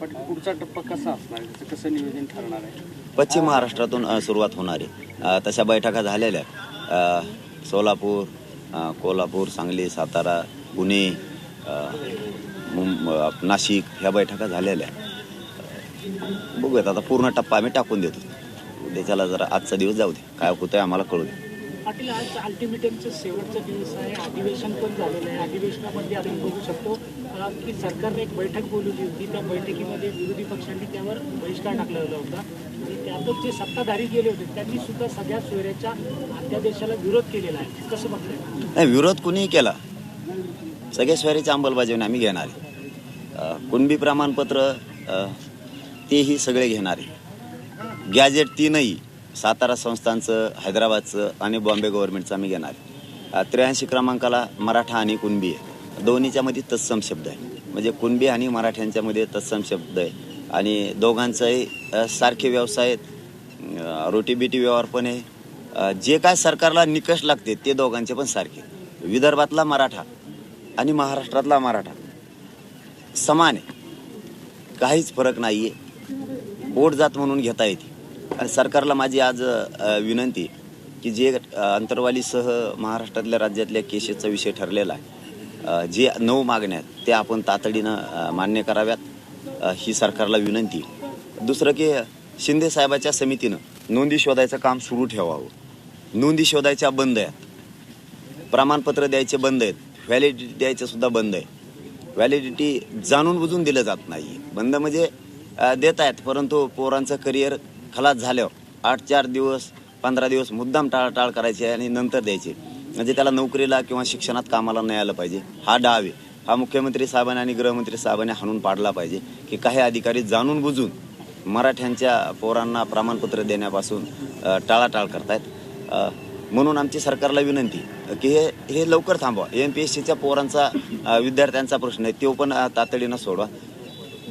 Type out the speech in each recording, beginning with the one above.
पण पुढचा टप्पा कसा असणार? आहे त्याचं कसं नियोजन ठरणार आहे? पश्चिम महाराष्ट्रातून अ, सुरुवात होणार आहे. अ, तशा बैठका झालेल्या आहेत. अ, सोलापूर अ, कोल्हापूर सांगली सातारा पुणे अ, मुं- अ, नाशिक ह्या बैठका झालेल्या आहेत. अ, बघूयात आता पूर्ण टप्पा आम्ही टाकून देतो. उद्याच्याला जरा आजचा दिवस जाऊ दे. काय होतंय आम्हाला कळू दे. पाटील आज अल्टिमेटमचं शेवटचा दिवस आहे. अधिवेशन पण झालेलं आहे. अधिवेशनामध्ये आपण बघू शकतो की सरकारने एक बैठक बोलवली होती. त्या बैठकीमध्ये विरोधी पक्षांनी त्यावर बहिष्कार टाकलेला होता. आणि त्यातच जे सत्ताधारी गेले होते त्यांनी सुद्धा सगळ्या सोयऱ्याच्या अध्यादेशाला विरोध केलेला आहे. कसं म्हटलं नाही विरोध कुणीही केला. सगळ्या स्वारीच्या अंमलबजावणी आम्ही घेणार आहे. कुणबी प्रमाणपत्र तेही सगळे घेणार आहे. गॅजेट तीनही सातारा संस्थांचं हैदराबादचं आणि बॉम्बे गव्हर्नमेंटचं आम्ही घेणार. आहे त्र्याऐंशी क्रमांकाला मराठा आणि कुणबी आहे. दोन्हीच्यामध्ये तत्सम शब्द आहे. म्हणजे कुणबी आणि मराठ्यांच्यामध्ये तत्सम शब्द आहे. आणि दोघांचाही सारखे व्यवसाय आहेत. रोटीबिटी व्यवहार पण आहे. जे काय सरकारला निकष लागते ते दोघांचे पण सारखे विदर्भातला मराठा आणि महाराष्ट्रातला मराठा समान आहे. काहीच फरक नाही आहे पोट जात म्हणून घेता येते. सरकारला माझी आज विनंती की जे अंतरवालीसह महाराष्ट्रातल्या राज्यातल्या केसेसचा विषय ठरलेला आहे जे नऊ मागण्या आहेत त्या आपण तातडीनं मान्य कराव्यात ही सरकारला विनंती. दुसरं की शिंदे साहेबाच्या समितीनं नोंदी शोधायचं काम सुरू ठेवावं. नोंदी शोधायच्या बंद आहेत. प्रमाणपत्र द्यायचे बंद आहेत. व्हॅलिडिटी द्यायचं सुद्धा बंद आहे. व्हॅलिडिटी जाणून बुजून दिलं जात नाही. बंद म्हणजे देत आहेत परंतु पोरांचं करिअर खलास झाल्यावर आठ चार दिवस पंधरा दिवस मुद्दाम टाळाटाळ करायचे आणि नंतर द्यायचे. म्हणजे त्याला नोकरीला किंवा शिक्षणात कामाला नाही आलं पाहिजे. हा डाव आहे. हा मुख्यमंत्री साहेबांनी आणि गृहमंत्री साहेबांनी हाणून पाडला पाहिजे की काही अधिकारी जाणून बुजून मराठ्यांच्या पोरांना प्रमाणपत्र देण्यापासून टाळाटाळ करतायत. म्हणून आमची सरकारला विनंती की हे हे लवकर थांबवा. एम पी एस सीच्या पोरांचा विद्यार्थ्यांचा प्रश्न आहे. तो पण तातडीनं सोडवा.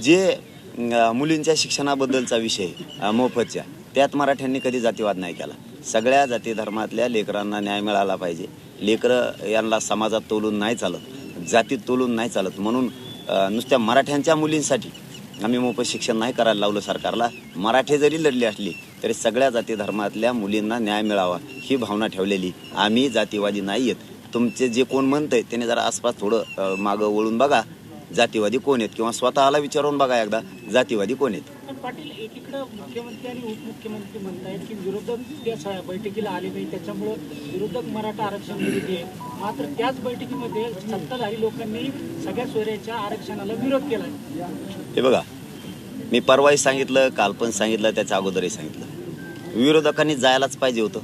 जे मुलींच्या शिक्षणाबद्दलचा विषय मोफतच्या. त्यात मराठ्यांनी कधी जातीवाद नाही केला. सगळ्या जाती धर्मातल्या लेकरांना न्याय मिळाला पाहिजे. लेकरं यांना समाजात तोलून नाही चालत जातीत तोलून नाही चालत. म्हणून नुसत्या मराठ्यांच्या मुलींसाठी आम्ही मोफत शिक्षण नाही करायला लावलं सरकारला. मराठी जरी लढली असली तरी सगळ्या जाती धर्मातल्या मुलींना न्याय मिळावा ही भावना ठेवलेली. आम्ही जातीवादी नाही आहेत तुमचे जे कोण म्हणतंय त्याने जरा आसपास थोडं मागं वळून बघा. जातीवादी कोण आहेत? किंवा स्वतःला विचारून बघा एकदा जातीवादी कोण आहेत? पाटील एकीकडे मुख्यमंत्री आणि उपमुख्यमंत्री म्हणतायत की विरोधक त्या बैठकीला आले नाही त्याच्यामुळं विरोधक मराठा आरक्षण विरोधी आहे मात्र त्याच बैठकीमध्ये सत्ताधारी लोकांनी सगळ्या सोयऱ्याच्या आरक्षणाला विरोध केला हे बघा मी परवाही सांगितलं काल पण सांगितलं त्याच्या अगोदरही सांगितलं. विरोधकांनी जायलाच पाहिजे होतं.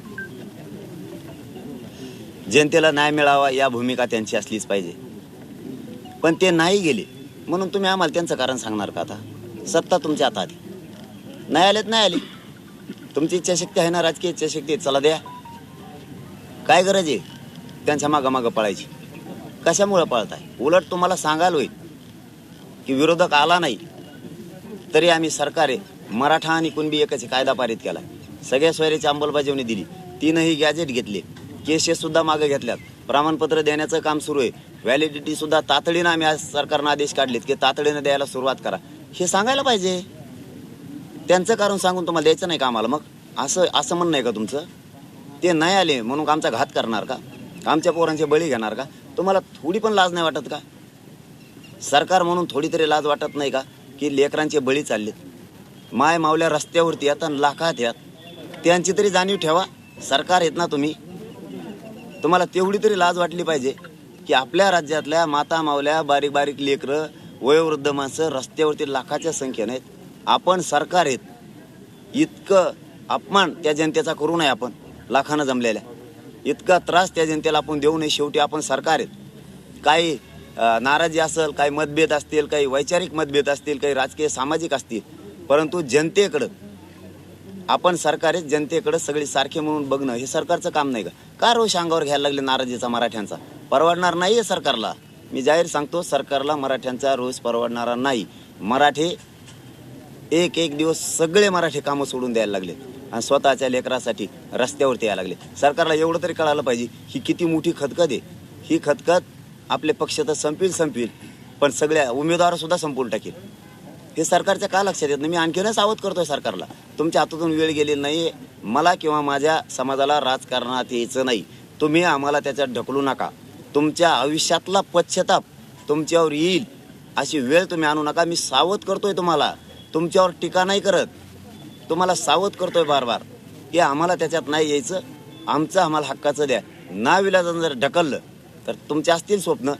जनतेला न्याय मिळावा या भूमिका त्यांची असलीच पाहिजे. पण ते नाही गेले. म्हणून तुम्ही आम्हाला त्यांचं कारण सांगणार का आता? सत्ता तुमच्या हातात आहे. नाही आलेत नाही आले. तुमची इच्छाशक्ती आहे ना राजकीय इच्छाशक्ती चला द्या. काय गरज आहे? त्यांच्या मागं मागं पळायची. कशामुळं पळताय? उलट तुम्हाला सांगायला होईल की विरोधक आला नाही. तरी आम्ही सरकारे मराठा आणि कुणबी एकाचे कायदा पारित केला. सगळ्या सोयरीची अंमलबजावणी दिली. तीनही गॅजेट घेतले. केसेस सुद्धा मागे घेतल्यात. प्रमाणपत्र देण्याचं काम सुरू आहे. व्हॅलिडिटी सुद्धा तातडीनं आम्ही आज सरकारनं आदेश काढलेत की तातडीनं द्यायला सुरुवात करा. हे सांगायला पाहिजे. त्यांचं कारण सांगून तुम्हाला द्यायचं नाही का आम्हाला मग? असं असं म्हणणं आहे का तुमचं? ते नाही आले म्हणून आमचा घात करणार का? आमच्या पोरांचे बळी घेणार का? तुम्हाला थोडी पण लाज नाही वाटत का? सरकार म्हणून थोडी तरी लाज वाटत नाही का? की लेकरांचे बळी चाललेत. माय मावल्या रस्त्यावरती आता आणि लाखात यात त्यांची तरी जाणीव ठेवा. सरकार आहेत ना तुम्ही? तुम्हाला तेवढी तरी लाज वाटली पाहिजे की आपल्या राज्यातल्या माता मावल्या बारीक बारीक लेकरं वयोवृद्ध माणसं रस्त्यावरती लाखाच्या संख्येने आहेत. आपण सरकार आहेत. इतकं अपमान त्या जनतेचा करू नये आपण लाखानं जमलेल्या. इतका त्रास त्या जनतेला आपण देऊ नये. शेवटी आपण सरकार आहेत. काही नाराजी असेल काही मतभेद असतील काही वैचारिक मतभेद असतील काही राजकीय सामाजिक असतील परंतु जनतेकडं आपण सरकार जनतेकडे सगळी सारखे म्हणून बघणं हे सरकारचं काम नाही का? का रोष अंगावर घ्यायला लागले नाराजीचा मराठ्यांचा? परवडणार नाही आहे सरकारला. मी जाहीर सांगतो सरकारला मराठ्यांचा रोष परवडणारा नाही. मराठे एक एक दिवस सगळे मराठी कामं सोडून द्यायला लागले आणि स्वतःच्या लेकरासाठी रस्त्यावरती यायला लागले. सरकारला एवढं तरी कळायला पाहिजे ही किती मोठी खतखत आहे. ही खतखत आपले पक्ष तर संपील संपील पण सगळ्या उमेदवार सुद्धा टाकेल. हे सरकारच्या का लक्षात येत नाही? मी आणखीनच सावध करतोय सरकारला. तुमच्या हातातून वेळ गेली नाही मला किंवा माझ्या समाजाला राजकारणात यायचं नाही. तुम्ही आम्हाला त्याच्यात ढकलू नका. तुमच्या आयुष्यातला पश्चाताप तुमच्यावर येईल. अशी वेळ तुम्ही आणू नका. मी सावध करतोय तुम्हाला. तुमच्यावर टीका नाही करत. तुम्हाला सावध करतोय बार बार की आम्हाला त्याच्यात नाही यायचं. आमचं आम्हाला हक्काचं द्या. ना नाविलाजानं जर ढकललं तर तुमचे असतील स्वप्न.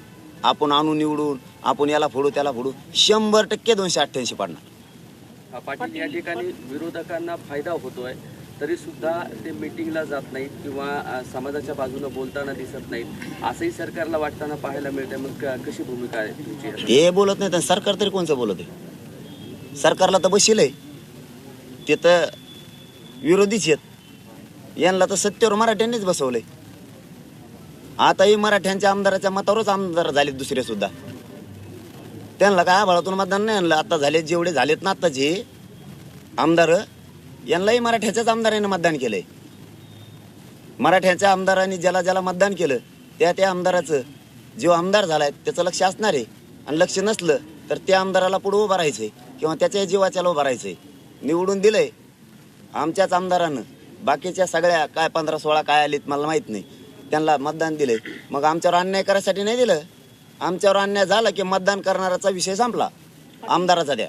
आपण आणून निवडून आपण याला फोडू त्याला फोडू शंभर टक्के दोनशे अठ्ठ्याऐंशी पडणार. पाटील या ठिकाणी विरोधकांना फायदा होतोय तरी सुद्धा ते मिटिंगला जात नाहीत किंवा समाजाच्या बाजूने बोलताना दिसत नाहीत. असंही सरकारला वाटताना पाहायला मिळतंय. मग क- कशी भूमिका आहे तुमची? ते बोलत नाही तर सरकार तरी कोणचं बोलत आहे? सरकारला तर बशील आहे. ते तर विरोधीच आहेत. यांना तर सत्तेवर मराठ्यांनीच बसवलंय. आताही मराठ्यांच्या आमदाराच्या मतावरच आमदार झालेत दुसरे सुद्धा. त्यांना काय आभाळातून मतदान नाही आणलं. आता झाले जेवढे झालेत ना आत्ताचे आमदार यांनाही मराठ्याच्याच आमदाराने मतदान केलंय. मराठ्याच्या आमदारांनी ज्याला ज्याला मतदान केलं त्या त्या आमदाराचं. जो आमदार झालाय त्याचं लक्ष असणार आहे. आणि लक्ष नसलं तर त्या आमदाराला पुढे उभं राहायचंय किंवा त्याच्या जीवाच्याला उभं राहायचंय. निवडून दिलंय. आमच्याच आमदारानं. बाकीच्या सगळ्या काय पंधरा सोळा काय आलीत मला माहीत नाही. त्यांना मतदान दिले मग आमच्यावर अन्याय करायसाठी नाही दिलं? आमच्यावर अन्याय झाला की मतदान करणाराचा विषय संपला. आमदाराचा द्या.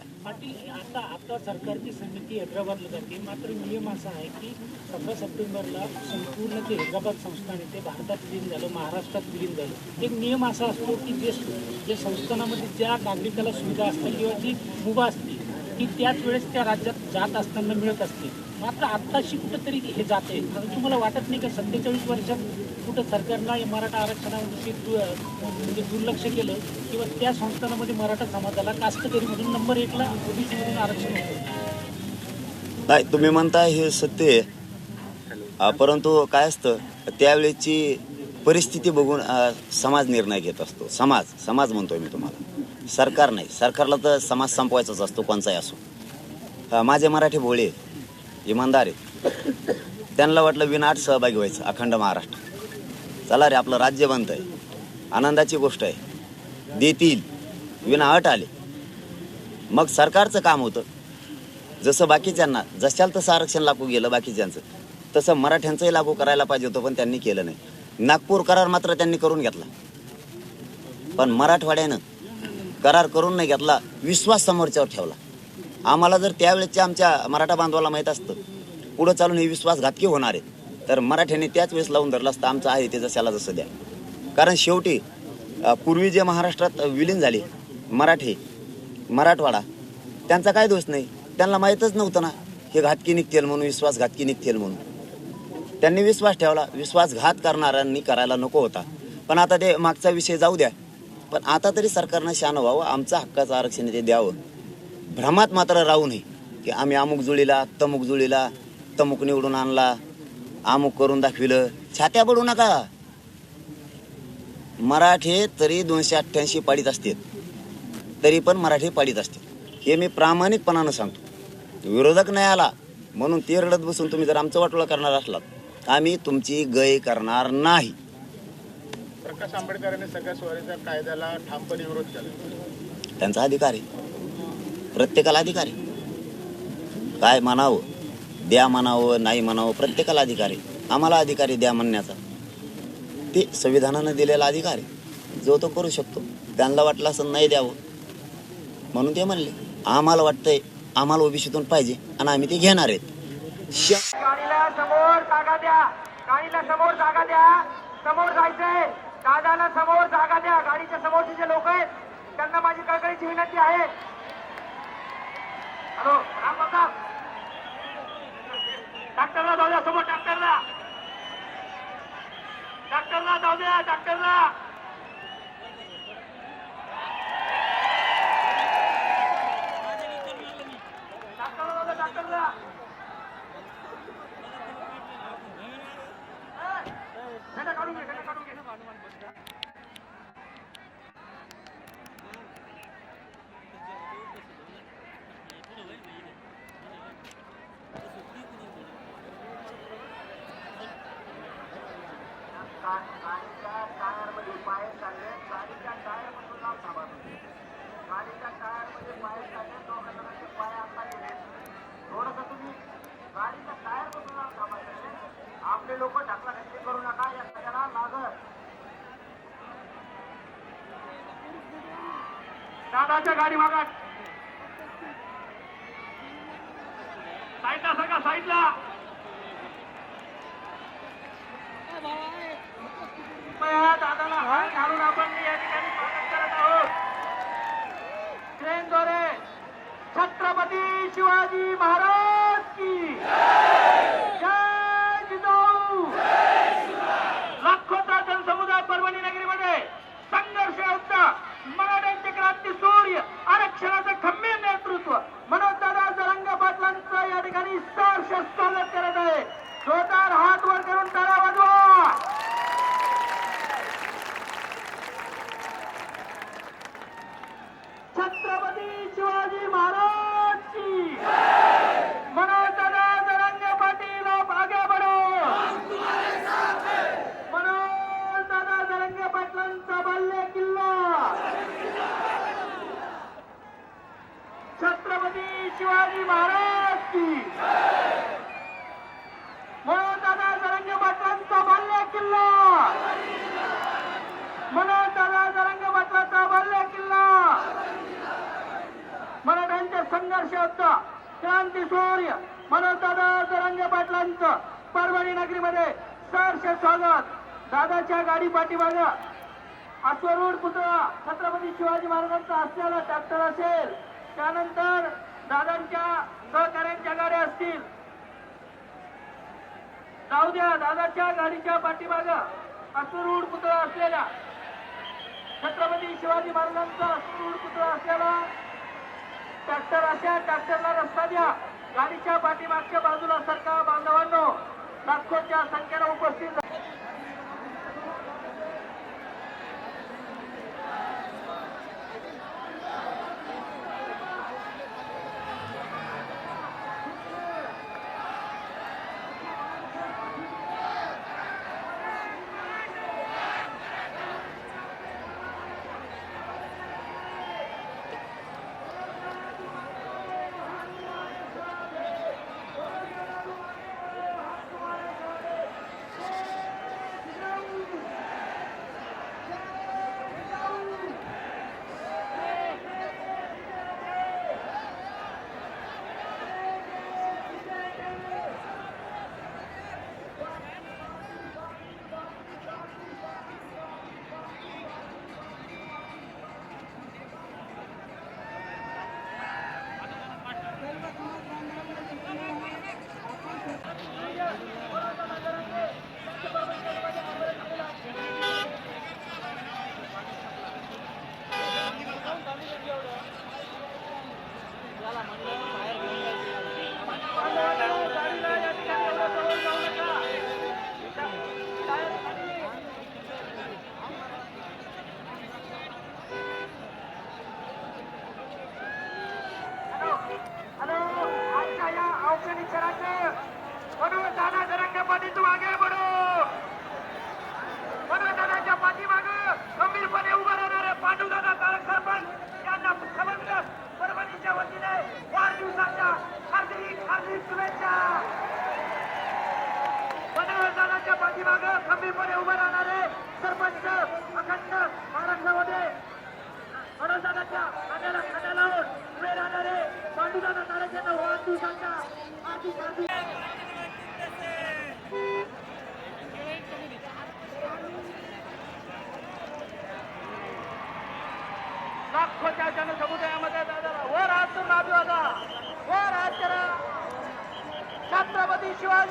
आता सरकारची समिती हैदराबादला जाते. मात्र नियम असा आहे की सतरा सप्टेंबरला संपूर्ण ते हैदराबाद संस्थान आहे ते भारतात विलीन झालं महाराष्ट्रात विलीन झालं. एक नियम असा असतो की जे जे संस्थानामध्ये ज्या नागरिकाला सुविधा असतील किंवा जी मुभा असते ती त्याच वेळेस त्या राज्यात जात असताना मिळत असते. मात्र आत्ताशी कुठंतरी हे जाते तुम्हाला वाटत नाही का सत्तेचाळीस वर्षात कुठं सरकारनं या मराठा आरक्षणाविषयी दु म्हणजे दुर्लक्ष केलं किंवा त्या संस्थानामध्ये मराठा समाजाला कास्तकरीमधून नंबर एकला ओबीसीमधून आरक्षण होतं? नाही तुम्ही म्हणता हे सत्य आहे. परंतु काय असतं त्यावेळेची परिस्थिती बघून समाज निर्णय घेत असतो. समाज समाज म्हणतोय मी तुम्हाला. सरकार नाही. सरकारला तर समाज संपवायचाच असतो कोणचाही असो. माझे मराठी भोळे इमानदार आहेत. त्यांना वाटलं विनाट सहभागी व्हायचं अखंड महाराष्ट्र. चला रे आपलं राज्य बनतंय. आनंदाची गोष्ट आहे. देतील. विना अट आले. मग सरकारचं काम होतं. जसं बाकीच्यांना जशाल तसं आरक्षण लागू गेलं बाकीच्यांचं. तसं मराठ्यांचंही लागू करायला पाहिजे होतं पण त्यांनी केलं नाही. नागपूर करार मात्र त्यांनी करून घेतला. पण मराठवाड्यानं करार करून नाही घेतला विश्वास समोरच्यावर ठेवला. आम्हाला जर त्यावेळेच्या आमच्या मराठा बांधवाला माहीत असतं पुढं चालून हे विश्वासघातकी होणार आहे तर मराठ्यांनी त्याच वेळेस लावून धरलं असतं आमचं आहे ते जशाला जसं द्या. कारण शेवटी पूर्वी जे महाराष्ट्रात विलीन झाले मराठी मराठवाडा त्यांचा काय दोष नाही. त्यांना माहीतच नव्हतं ना हे घातकी निघतील म्हणून विश्वास घातकी निघतील म्हणून. त्यांनी विश्वास ठेवला विश्वासघात करणाऱ्यांनी करायला नको होता. पण आता ते मागचा विषय जाऊ द्या. पण आता तरी सरकारनं शान व्हावं आमचं हक्काचं आरक्षण ते द्यावं. भ्रमात मात्र राहू नये की आम्ही अमुक जुळीला तमुक जुळीला तमुक निवडून आणला अमुक करून दाखविलं. छात्या पडू नका. मराठे तरी दोनशे अठ्ठ्याऐंशी पाडीत असतील. तरी पण मराठी पाडीत असतील. हे मी प्रामाणिकपणानं सांगतो. विरोधक नाही आला म्हणून ते रडत बसून तुम्ही जर आमचं वाटोळा करणार असलात आम्ही तुमची गय करणार नाही. प्रकाश आंबेडकरांनी सगळ्या स्वारीच्या कायद्याला ठामपणे विरोध केला. त्यांचा अधिकार आहे. प्रत्येकाला अधिकार आहे. काय म्हणावं? द्या म्हणावं नाही म्हणावं प्रत्येकाला अधिकार. आहे आम्हाला अधिकार आहे द्या म्हणण्याचा. ते संविधानानं दिलेला अधिकार आहे. जो तो करू शकतो. त्यांना वाटलं असं नाही द्यावं. म्हणून ते म्हणले आम्हाला वाटतंय आम्हाला ओबीसीतून पाहिजे आणि आम्ही ते घेणार आहेत. समोर जागा द्या. गाडीला समोर जागा द्या. समोर जायचंय. दादाला समोर जागा द्या. गाडीच्या समोरचे जे लोक आहेत त्यांना माझी कळकळीची विनंती आहे. हॅलो राम बाबा डॉक्टरला जाऊ द्या समोर डॉक्टरला. डॉक्टरला जाऊ द्या डॉक्टरला. गाडीच्या टायरमध्ये पाय काढले गाडीच्या टायरमधून लांब थांबा गाडीच्या टायरमध्ये पाय काढले दोघं जणांचे पाय आता गेले थोडंसं तुम्ही गाडीच्या टायरमधून लांब थांबायचं आपले लोक ढकलाढकली करू नका या सगळ्याला दादाच्या गाडी मागा साईडला सगळा साईडला. कृपया दादाला हात घालून आपण या ठिकाणी स्वागत करत आहोत. ट्रेनद्वारे छत्रपती शिवाजी महाराज की जय जिजाऊ लाखोचा जनसमुदाय परभणी नगरीमध्ये संघर्ष होता मराठ्यांचे क्रांती सूर्य आरक्षणाचं खंबीर नेतृत्व मनोजदादा जरंग पाटलांचं या ठिकाणी सहर्ष स्वागत करत आहे जोरदार हात वर करून टाळा वाजवा छत्रपती शिवाजी महाराज की मनोजदादा जरंग पाटील आप आगे बढ़ो मनोज दादा जरंगे पाटलांचा बाल्य किल्ला छत्रपती शिवाजी महाराज की मनोज दादा जरंगे पाटलांचा बाल्य किल्ला! मनोज दादा जरंगे पाटलांचा बाल्य किल्ला! मराठ्यांच्या संघर्षाचा क्रांती सूर्य म्हणून दादा जरंगे पाटलांचं परभणी नगरीमध्ये सहर्ष स्वागत. दादाच्या गाडी पाठीमागं अश्वरूढ पुतळा छत्रपती शिवाजी महाराजांचा असलेला ट्रॅक्टर असेल. त्यानंतर दादांच्या सहकार्यांच्या गाड्या असतील. जाऊ द्या दादाच्या गाडीच्या पाठीमागं अश्वरूढ पुतळा असलेला छत्रपती शिवाजी महाराजांचा अश्वरूढ पुतळा असलेला ट्रॅक्टर अशा ट्रॅक्टरला रस्ता द्या. गाडीच्या पाठीमागच्या बाजूला सरकार बांधवांनो लाखोच्या संख्येनं उपस्थित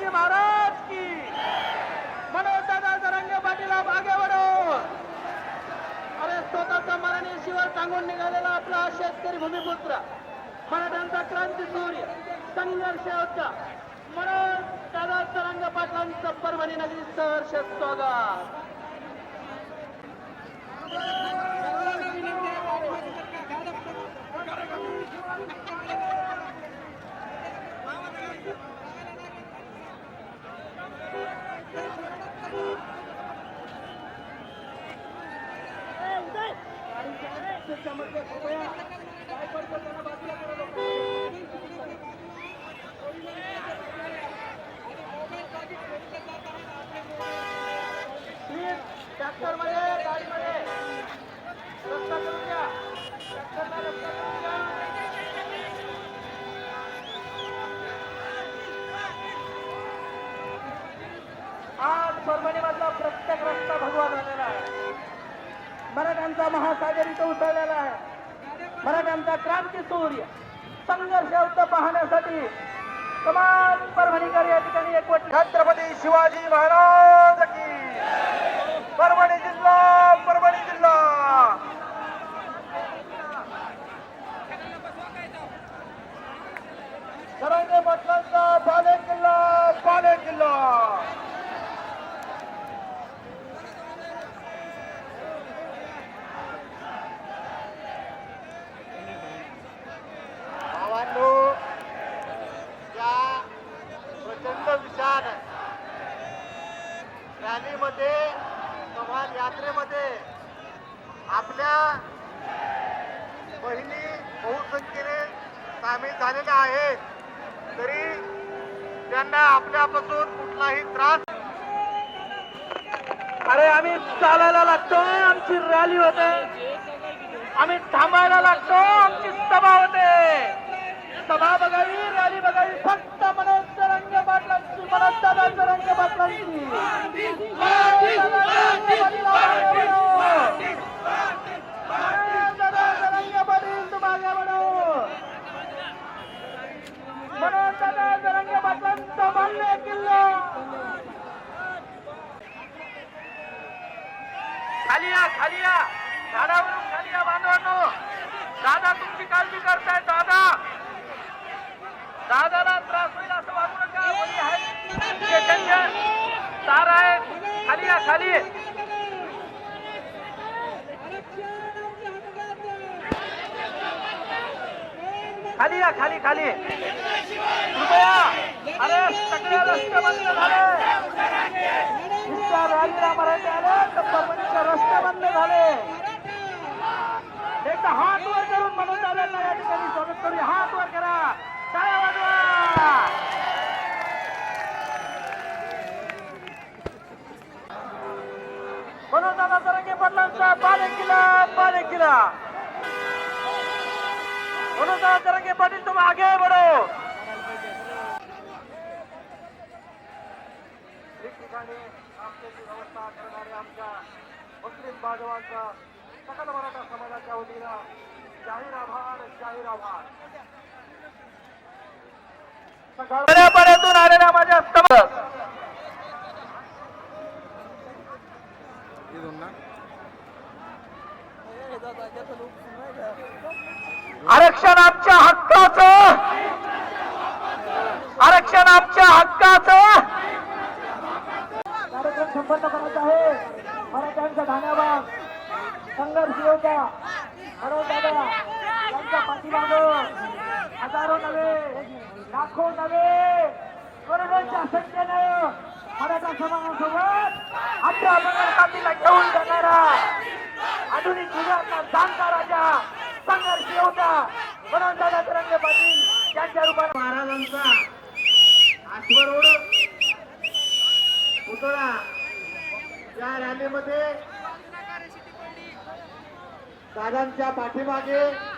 शिवाजी महाराज की मनोज दादा जरंगे पाटील मागे वडो अरे स्वतःचा मराठी शिवर सांगून निघालेला आपला शेतकरी भूमिपुत्र मराठ्यांचा क्रांती सूर्य संघर्ष होता म्हणून दादा तरंग पाटलांचं परभणी नगरी सहर्ष स्वागत ट्रॅक्टर ट्रॅक्टरमध्ये गाडीमध्ये रस्ता करून द्या ट्रॅक्टरला रस्ता प्रत्येक रस्ता भगवा झालेला आहे. मराठ्यांचा महासागर इथं उसळलेला आहे. मराठ्यांचा क्रांती सूर्य संघर्ष युद्ध पाहण्यासाठी कमाल परभणीकर या ठिकाणी एकवट छत्रपती शिवाजी महाराज की परभणी जिल्हा परभणी जिल्हा. सरंगे पाटलांचा बाले किल्ला बाले किल्ला भावांनो या प्रचंड रॅलीमध्ये संवाद यात्रेमध्ये आपल्या बहिणी बहुसंख्येने सामील झालेल्या आहेत. तरी त्यांना आपल्यापासून कुठलाही त्रास अरे आम्ही चालायला लागतो आमची रॅली होते. आम्ही थांबायला लागतो आमची सभा होते. सभा बघावी रॅली बघावी. फक्त पाटलांची मनोज दादा रंग पाटलांची मनोज दादा रंग पाटील तुम आगे बढ़ो मनोज दादा रंग पाटलांचा बाल्य किल्ला खाली या खाली या झाडावरून खाली या बांधवांनो दादा तुमची काळजी करताय दादा दादाला त्रास होईल असं वागू नका कोणी आहे स्टेशनच्या तार आहे खाली या खाली खाली या खाली खाली. कृपया. अरे सगळे रस्ते बंद झाले. इतक्या मराठी आले तर परभणीचे रस्ते बंद झाले. एकदा हात वर करून म्हणून दादांना या ठिकाणी स्वागत करूया हात वर करा. काय वाजवा. म्हणून दादा तरंगे पाटलांचा पाले किला पाले किला म्हणून तरंगे पाटील तुम आगे बढो। ठिकठिकाणी आमच्याची व्यवस्था करणारे आमच्या मुस्लिम बांधवांचा सकल मराठा समाजाच्या वतीनं जाहीर आभार जाहीर आभार. पाड्यातून आलेल्या माझ्या समज आरक्षण आमच्या हक्काचं आरक्षण आमच्या हक्काचं कार्यक्रम संपन्न करायचा आहे मराठ्यांचा धन्यवाद संघर्ष योद्धा मनोज दादा यांच्या पाठीमाग हजारो नव्हे लाखो नव्हे करोडोच्या संख्येनं मराठा समाजासोबत आपल्या अपघातातीला घेऊन जाणारा आधुनिक युगाचा जाणता राजा संघर्ष योद्धा मनोज दादा तरंगे पाटील यांच्या रूपाने महाराजांचा आश्वर आश्वरोड पुतळा या रॅलीमध्ये दादांच्या पाठीमागे